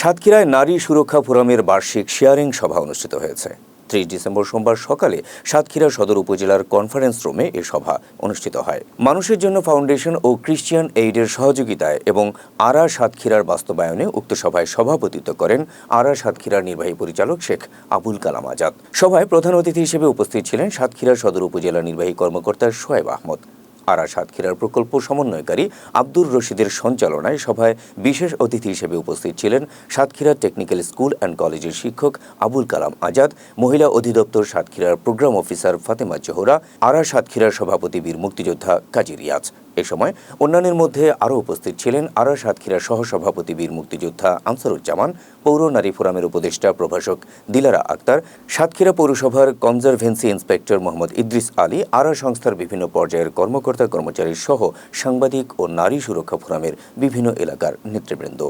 সাতক্ষীরায় নারী সুরক্ষা ফোরামের বার্ষিক শেয়ারিং সভা অনুষ্ঠিত হয়েছে। ত্রিশ ডিসেম্বর সোমবার সকালে সাতক্ষীরা সদর উপজেলার কনফারেন্স রুমে এ সভা অনুষ্ঠিত হয়। মানুষের জন্য ফাউন্ডেশন ও ক্রিশ্চিয়ান এইডের সহযোগিতায় এবং আরা সাতক্ষীরার বাস্তবায়নে উক্ত সভায় সভাপতিত্ব করেন আরা সাতক্ষীরার নির্বাহী পরিচালক শেখ আবুল কালাম আজাদ। সভায় প্রধান অতিথি হিসেবে উপস্থিত ছিলেন সাতক্ষীরা সদর উপজেলা নির্বাহী কর্মকর্তা শোয়েব আহমদ। আরা সাতক্ষীরার প্রকল্প সমন্বয়কারী আব্দুর রশিদের সঞ্চালনায় সভায় বিশেষ অতিথি হিসেবে উপস্থিত ছিলেন সাতক্ষীরা টেকনিক্যাল স্কুল অ্যান্ড কলেজের শিক্ষক আবুল কালাম আজাদ, মহিলা অধিদপ্তর সাতক্ষীরার প্রোগ্রাম অফিসার ফাতেমা জোহরা আরা সাতক্ষীরার সভাপতি বীর মুক্তিযোদ্ধা কাজী রিয়াজ। এ সময় অন্যান্যের মধ্যে আরও উপস্থিত ছিলেন আরা সাতক্ষীরা সহসভাপতি বীর মুক্তিযোদ্ধা আনসারুজ্জামান, পৌর নারী ফোরামের উপদেষ্টা প্রভাষক দিলারা আক্তার, সাতক্ষীরা পৌরসভার কনজারভেন্সি ইন্সপেক্টর মোহাম্মদ ইদ্রিস আলী আরা সংস্থার বিভিন্ন পর্যায়ের কর্মকর্তা কর্মচারী সহ সাংবাদিক ও নারী সুরক্ষা ফোরামের বিভিন্ন এলাকার নেতৃবৃন্দ।